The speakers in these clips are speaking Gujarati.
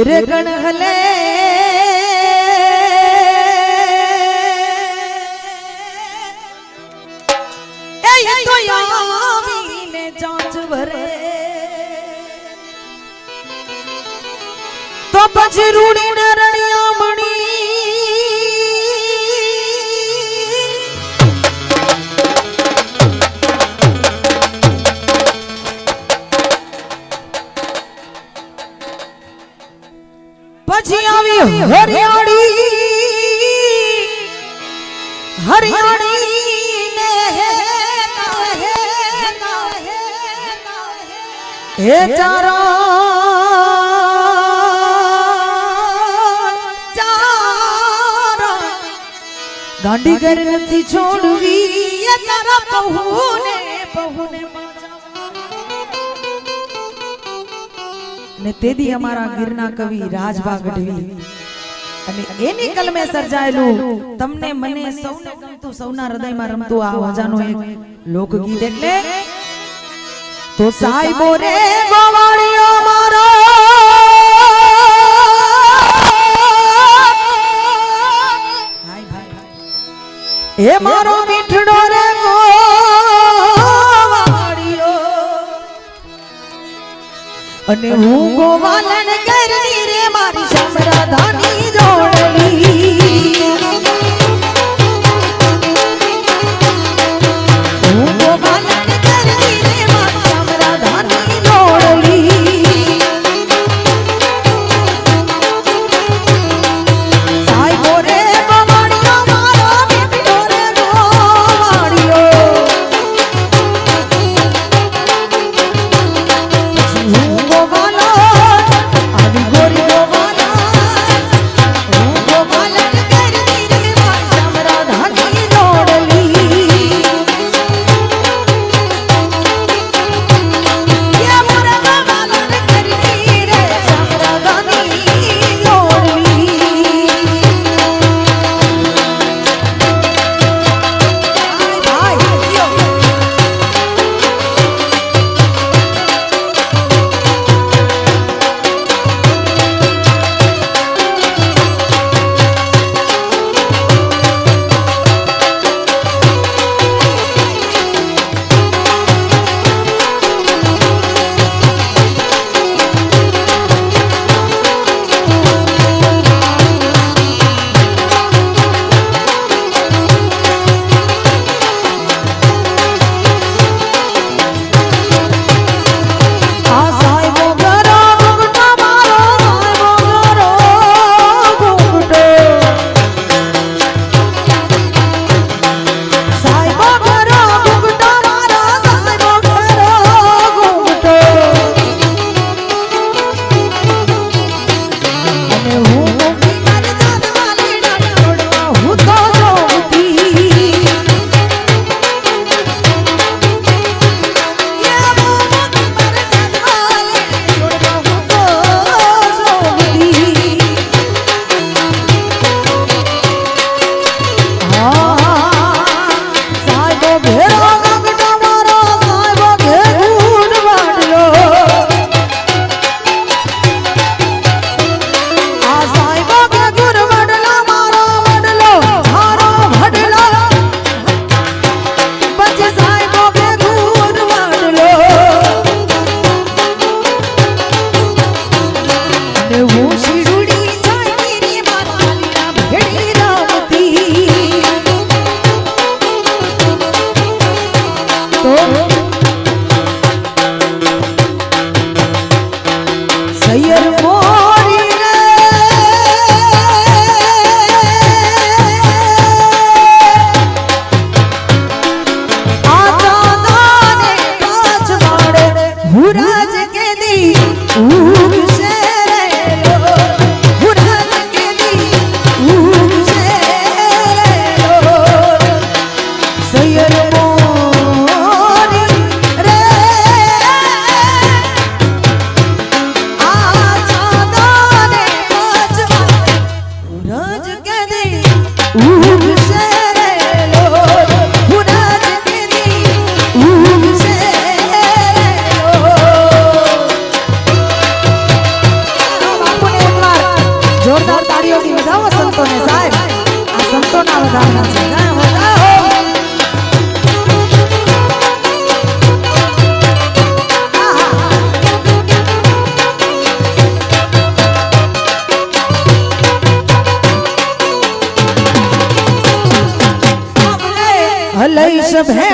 તેરે ગણ હલે. એ તો આવીને ચાંચ ભરે તો પછી રૂડી પછી આવી હરિયાળી હરિયાળી ને હે ચારા ગાંડી ઘર નથી છોડવી તારા પહુને પહુને ને તેદી અમારા ગીરના કવિ રાજભા ગઢવી. અને એની કલમે સર્જાયેલું તમને મને સૌને ગમતું સૌના હૃદયમાં રમતું આ મજાનું એક લોકગીત એટલે તો સાહેબો રે ગોવાળીઓ મારો. હે મારો અને હું ગોવાલન जब है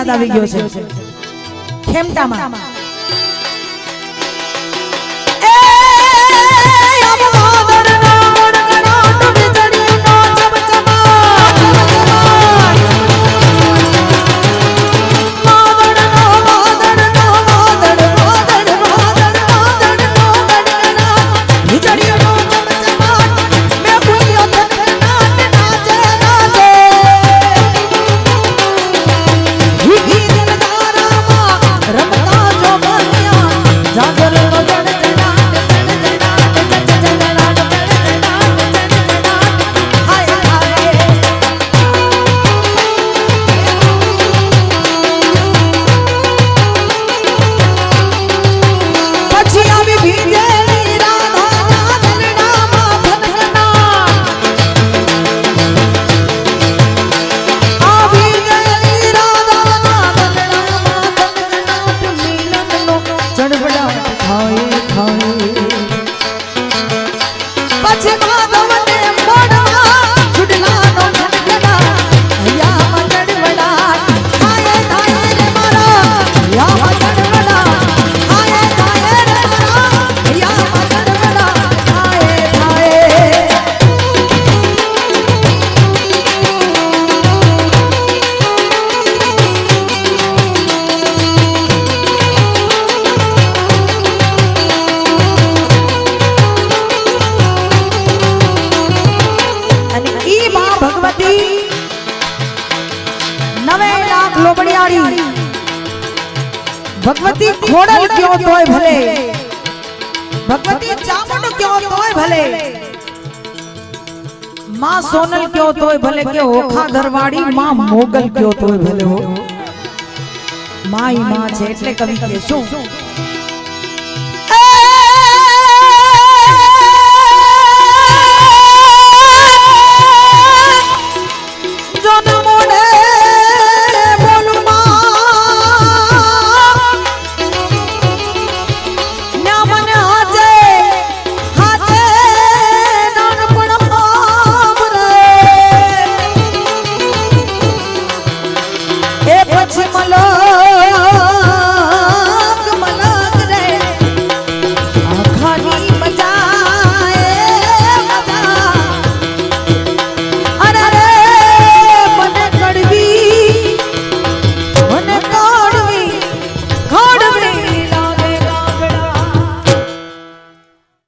યાદ આવી ગયો છે. ખેમતામાં મોડલ કયો તોય ભલે. ભગવતી ચામુંડ કયો તોય ભલે. માં સોનલ કયો તોય ભલે કે ઓખા દરવાડી માં મોગલ કયો તોય ભલે હો. માયમાં છે એટલે કવિ કે શું